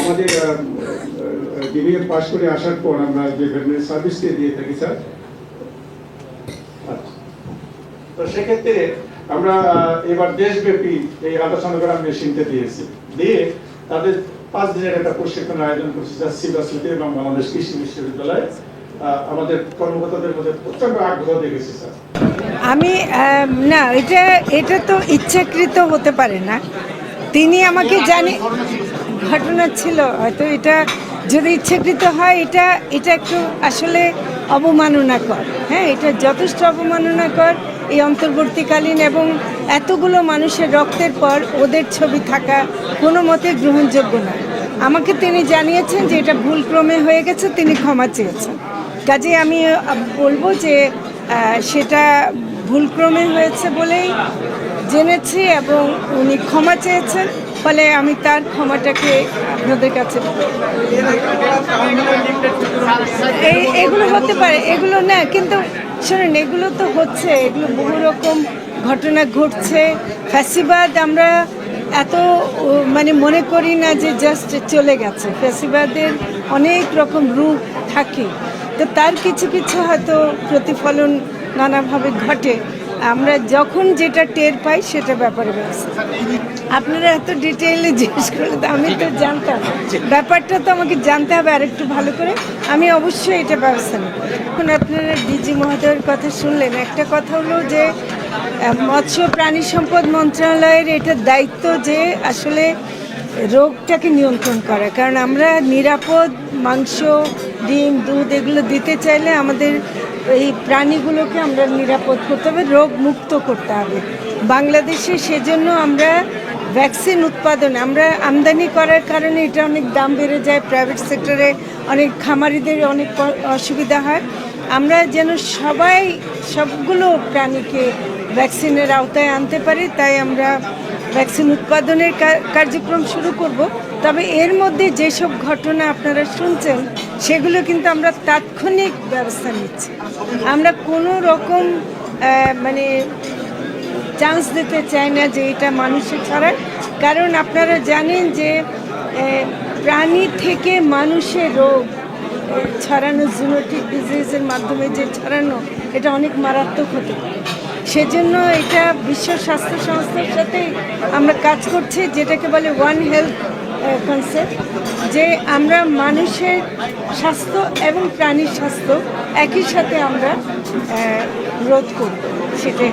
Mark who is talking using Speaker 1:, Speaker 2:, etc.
Speaker 1: আমাদের ডিবিএম পাশ করে আসার পর আমরা যে ভেটেরিনারি সার্ভিসকে দিয়ে থাকি স্যার। আচ্ছা। তো সেক্ষেত্রে আমরা এবার দেশব্যাপী এই আল্ট্রাসোনোগ্রাম মেশিনটা দিয়েছি। দিয়ে তাদের পাঁচ দিনের একটা প্রশিক্ষণ আয়োজন করছি স্যার সিবাসিতে এবং বাংলাদেশ কৃষি বিশ্ববিদ্যালয়ে। আমাদের কর্মকর্তাদের মধ্যে প্রচণ্ড আগ্রহ দেখেছি স্যার।
Speaker 2: আম, না এটা এটা তো ইচ্ছাকৃত হতে পারে না। তিনি আমাকে জানি ঘটনা ছিল, হয়তো এটা যদি ইচ্ছাকৃত হয়, এটা এটা একটু আসলে অবমাননাকর। হ্যাঁ এটা যথেষ্ট অবমাননাকর এই অন্তর্বর্তীকালীন এবং এতগুলো মানুষের রক্তের পর ওদের ছবি থাকা কোনো মতে গ্রহণযোগ্য না। আমাকে তিনি জানিয়েছেন যে এটা ভুলক্রমে হয়ে গেছে, তিনি ক্ষমা চেয়েছেন। কাজে আমি বলব যে সেটা ভুলক্রমে হয়েছে বলেই জেনেছি এবং উনি ক্ষমা চেয়েছেন, ফলে আমি তার ক্ষমাটাকে আপনাদের কাছে এই এগুলো হতে পারে, এগুলো না, কিন্তু শোনেন, এগুলো তো হচ্ছে, এগুলো বহু রকম ঘটনা ঘটছে। ফ্যাসিবাদ আমরা এত মানে মনে করি না যে জাস্ট চলে গেছে। ফ্যাসিবাদের অনেক রকম রূপ থাকে। তো তার কিছু কিছু হয়তো প্রতিফলন নানাভাবে ঘটে। আমরা যখন যেটা টের পাই সেটা ব্যাপারে ব্যবস্থা আপনারা এত ডিটেইলে জিজ্ঞেস করলে তো আমি তো জানতাম। ব্যাপারটা তো আমাকে জানতে হবে আর একটু ভালো করে। আমি অবশ্যই এটা ব্যবস্থা নেব। এখন আপনারা ডিজি মহোদয়ের কথা শুনলেন। একটা কথা হলো যে, মৎস্য প্রাণী সম্পদ মন্ত্রণালয়ের এটা দায়িত্ব যে আসলে রোগটাকে নিয়ন্ত্রণ করা। কারণ আমরা নিরাপদ মাংস, ডিম, দুধ এগুলো দিতে চাইলে আমাদের এই প্রাণীগুলোকে আমরা নিরাপদ করতে হবে রোগ মুক্ত করতে হবে। বাংলাদেশে সেজন্য আমরা ভ্যাকসিন উৎপাদন, আমরা আমদানি করার কারণে এটা অনেক দাম বেড়ে যায় প্রাইভেট সেক্টরে অনেক খামারিদের অনেক অসুবিধা হয়। আমরা যেন সবাই, সবগুলো প্রাণীকে ভ্যাকসিনের আওতায় আনতে পারি, তাই আমরা ভ্যাকসিন উৎপাদনের কার্যক্রম শুরু করব। তবে এর মধ্যে যেসব ঘটনা আপনারা শুনছেন, সেগুলো কিন্তু আমরা তাৎক্ষণিক ব্যবস্থা নিচ্ছি। আমরা কোনো রকম মানে চান্স দিতে চাই না যে এটা মানুষের ছড়ায় কারণ আপনারা জানেন যে প্রাণী থেকে মানুষের রোগ ছড়ানো জুনোটিক ডিজিজের মাধ্যমে যে ছড়ানো, এটা অনেক মারাত্মক হতে পারে। সেজন্য এটা বিশ্ব স্বাস্থ্য সংস্থার সাথে আমরা কাজ করছি, যেটাকে বলে ওয়ান হেলথ কনসেপ্ট যে আমরা মানুষের স্বাস্থ্য এবং প্রাণীর স্বাস্থ্য একই সাথে আমরা রোধ করব, সেটাই।